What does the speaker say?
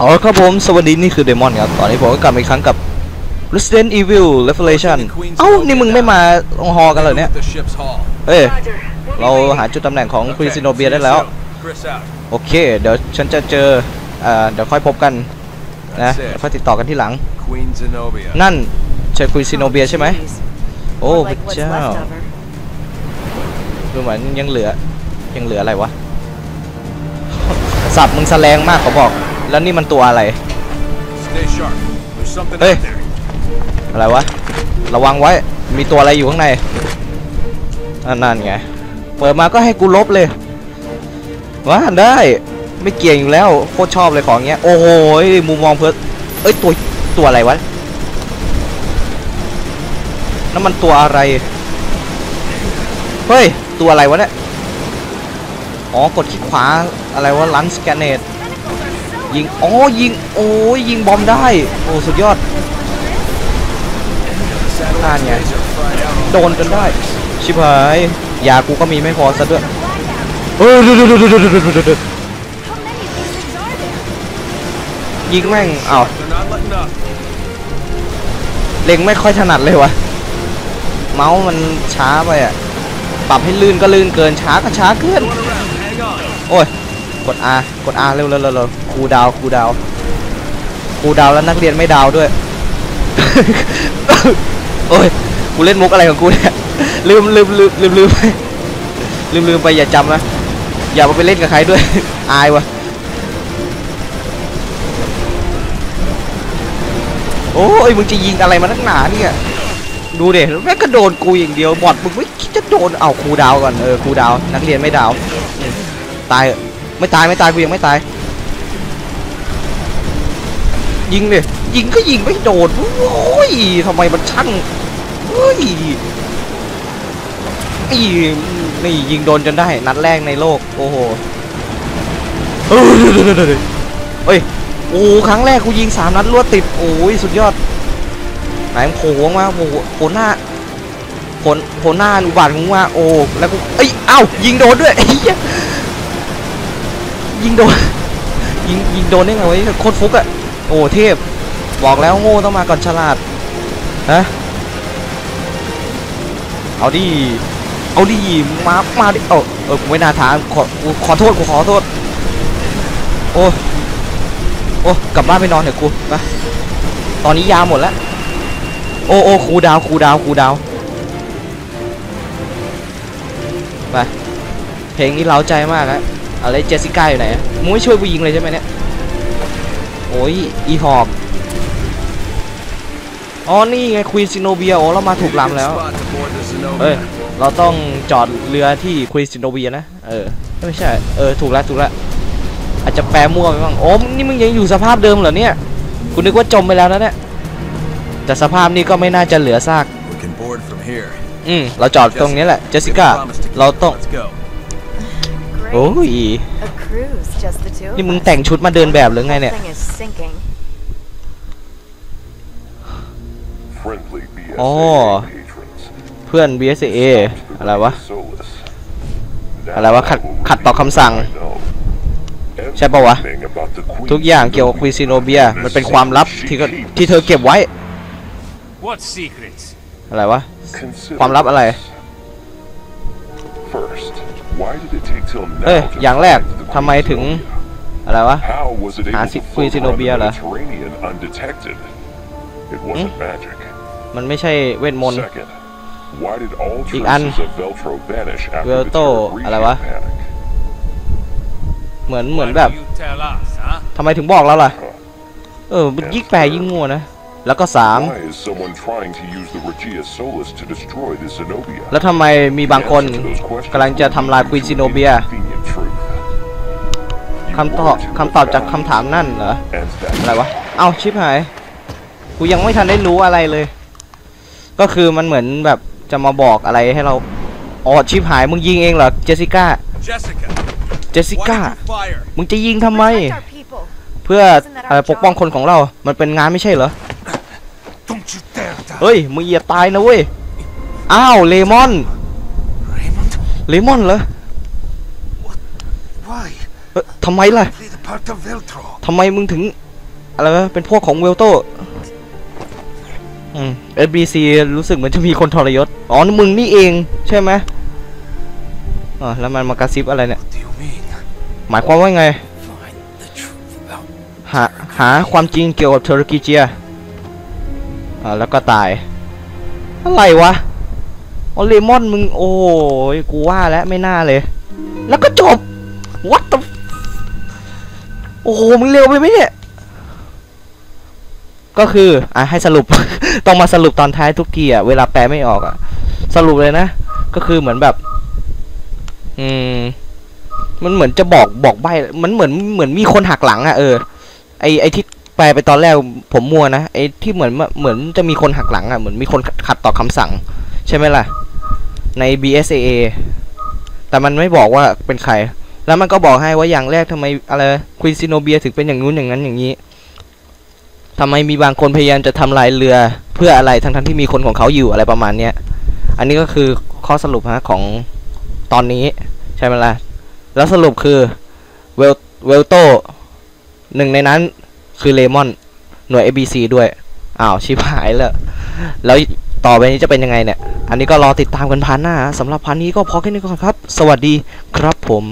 อ๋อครับผมสวัสดีนี่คือเดมอนครับ ตอนนี้ผมก็กลับมาอีกครั้งกับ Resident Evil Revelation เอ้า นี่มึงไม่มาลงฮอกันเลยเนี่ย The ship's hull. เอ้ย Roger. We'll be เรา ready. หาจุดตำแหน่งของ Okay, ค i ิ i โนเบีย see ได้ you แล้ว soon. Chris out. โอเค เดี๋ยวฉันจะเจอเอ่อเดี๋ยวค่อยพบกันนะ That's it. เดี๋ยวค่อยติดต่อกันที่หลัง Queen Zenobia. นั่นใช่คุยซิโนเบียใช่ไหม Jeez. โอ้ More พระ like what's เจ้า left of her. ดูเหมือนยังเหลือยังเหลืออะไรวะสับมึงแสลงมากเขาบอก แล้วนี่มันตัวอะไร Stay sharp. There's something Hey. out there. อะไรวะ ระวังไว้ มีตัวอะไรอยู่ข้างในอันนั่นไง เปิดมาก็ให้กูลบเลยว่าได้ ไม่เกี่ยงอยู่แล้ว โคตรชอบเลยของเงี้ย โอ้โหยมุมมองเพื่อเอ้ย ตัว ตัวอะไรวะนั่นมันตัวอะไร เฮ้ย ตัวอะไรวะเนี่ย อ๋อ กดคลิกขวา อะไรวะลันสแกนเนต ยิงอ๋อยิงโอ้ยยิงบอมได้ โอ้สุดยอดอ่านไงโดนจนได้ ชิบหายยากูก็มีไม่พอซะด้วยเออดูดูดูดูดูดูดูดูยิงแม่งอ้าวเล็งไม่ค่อยถนัดเลยวะเมาส์มันช้าไปอะ ปรับให้ลื่นก็ลื่นเกินช้าก็ช้าเกินโอ้ย กด R กด R เร็วเร็วเร็วครูดาวครูดาวครูดาวแล้วนักเรียนไม่ดาวด้วยโอ้ยกูเล่นมุกอะไรของกูเนี่ยลืมลืมลืมลืมลืมไปลืมลืมไปอย่าจำนะอย่าเอาไปเล่นกับใครด้วยอายวะโอ้ยมึงจะยิงอะไรมานักหนาเนี่ยดูเด็แม่งก็โดนกูอย่างเดียวบอดมึงไม่คิดจะโดนเอาครูดาวก่อนเออครูดาวนักเรียนไม่ดาวตายเหอ ไม่ตายไม่ตายกูยังไม่ตาย ยิงเลยยิงก็ยิงไม่โดนโอ้ยทำไมมันช่างเฮ้ยนี่นี่ยิงโดนจนได้นัดแรกในโลกโอ้โหเอ้ยเฮ้ยโอ้ครั้งแรกกูยิงสามนัดรวดติดโอ้ยสุดยอดไหนมโผล่มาโผล่โผล่หน้าโผล่โผลหน้าอุบาทของมึงมาโอ้แล้วกูเอ้ยเอ้ายิงโดนด้วยไอ้ ยิงโดนยิงยิงโดนได้ไงวะโคตรฟุกอะโอ้เทพบอกแล้วโง่ต้องมาก่อนฉลาดฮะเอาดิเอาดิมามาดิเออเออไม่น่าถามขอขอโทษกูขอโทษโอ้โอ้กลับบ้านไปนอนเถอะกูไปตอนนี้ยาหมดแล้วโอ้โอ้ครูดาวครูดาวครูดาวไปเพลงนี้เล้าใจมากอะ อะไรเจสสิก้าอยู่ไหนอะมึงไม่ช่วยกูยิงเลยใช่ไหมเนี่ย โอ้ยอีหอกอ๋อ นี่ไงควีนซิโนเบียโอ้เรามาถูกลำแล้ว Spot to board the Zenobia. เอ้ย เราต้องจอดเรือที่ควีนซิโนเบียนะ เออ ไม่ใช่ เออ ถูกแล้ว ถูกแล้ว อาจจะแปลมั่วไปบ้าง โอ้มึงนี่มึงยังอยู่สภาพเดิมเหรอเนี่ยกูนึกว่าจมไปแล้วนะเนี่ย แต่สภาพนี้ก็ไม่น่าจะเหลือซาก We can board from here. อืม เราจอดตรงนี้แหละ เจสสิก้า Promise to keep เรา it. ต้อง Let's go. Great. โอ้ย A cruise, just the two นี่ of มึง us. แต่งชุดมาเดินแบบหรือไงเนี่ย Thing is sinking. Friendly BSAA Oh. patrons. เพื่อน BSA อะไรวะ Solus. อะไรวะ ขัดขัดต่อคำสั่ง I know. ใช่ปะวะ Everything about the Queen ทุกอย่างเกี่ยวกับควีนซิโนเบีย มันเป็นความลับที่ก็ที่เธอเก็บไว้ What secrets? อะไรวะ Consider ความลับอะไร this. First, why did it take till now เอ้ย to อย่างแรก find the ทำไม Queen ถึง Zenobia? อะไรวะ How was it หา able สิ to ควีน float ซิโน around เบีย the เหรอ Mediterranean undetected? It wasn't magic. มันไม่ใช่เวทมนต์ Second, why did all อีกอัน traces of Veltro vanish after the Veltro Terra อะไรวะ Grecian panic? เหมือนเหมือน Why แบบ don't you tell us, huh? ทำไมถึงบอกแล้วล่ะ เออมันยิ่งแปลยิ่งงัวนะ แล้วก็สาม Why is someone trying to use the Regia Solus to destroy the Zenobia? แล้วทำไมมีบางคน The answer to those questions กำลังจะทำลายควีนซิโนเบีย Convenient truth. You คำตอบ were to คำตอบจาก go คำถามนั่นเหรอ down, and that อะไรวะ เอ้าชิบหาย กูยังไม่ทันได้รู้อะไรเลย ก็คือมันเหมือนแบบจะมาบอกอะไรให้เราอ๋อชิบหายมึงยิงเองเหรอ เจสสิก้า Jessica, เจสสิ why ก้า did you fire? มึงจะยิงทำไม Protect our people. เพื่ออะไรปกป้องคนของเรา มันเป็นงานไม่ใช่เหรอ เฮ้ยมึงอย่าตายนะเว้ย อ้าวเลมอน Raymond, เลมอนเหรอ why? เอ้อทำไมล่ะ Play the part of Veltro. ทำไมมึงถึง อะไรวะ เป็นพวกของเวลโตอืม SBC รู้สึกเหมือนจะมีคนทรยศ อ๋อ มึงนี่เอง ใช่ไหมอ๋อ แล้วมันมากระซิบอะไรเนี่ย What do you mean? หมายความว่าไง Find the truth about หา หาความจริงเกี่ยวกับเทอร์กิเจีย อ่าแล้วก็ตาย อะไรวะโอเลมอนมึงโอ้ยกูว่าแล้วไม่น่าเลย แล้วก็จบ what the โอ้โหมึงเร็วไปไหมเนี่ยก็คืออะให้สรุป ต้องมาสรุปตอนท้ายทุกทีอะเวลาแปลไม่ออกอะ สรุปเลยนะ ก็คือเหมือนแบบ อืม มันเหมือนจะบอกบอกใบ มันเหมือนเหมือนมีคนหักหลังอะเออไอไอที่ แปลไปตอนแรกผมมัวนะไอ้ที่เหมือนว่าเหมือนจะมีคนหักหลังอะเหมือนมีคนขัดต่อคำสั่ง ใช่ไหมล่ะ ใน BSAA แต่มันไม่บอกว่าเป็นใคร แล้วมันก็บอกให้ว่าอย่างแรกทำไมอะไรควีนซิโนเบียถึงเป็นอย่างนู้นอย่างนั้นอย่างนี้ทำไมมีบางคนพยายามจะทำลายเรือเพื่ออะไรทั้งทั้งที่มีคนของเขาอยู่อะไรประมาณเนี้ยอันนี้ก็คือข้อสรุปฮะของตอนนี้ใช่ไหมล่ะแล้วสรุปคือเวลเวลโตหนึ่งในนั้น คือเลมอนหน่วย ABC ด้วยอ้าวชิบหายแล้วแล้วต่อไปนี้จะเป็นยังไงเนี่ย อันนี้ก็รอติดตามกันพันหน้าฮะสำหรับพันนี้ก็พอแค่นี้ก่อนครับ สวัสดีครับผม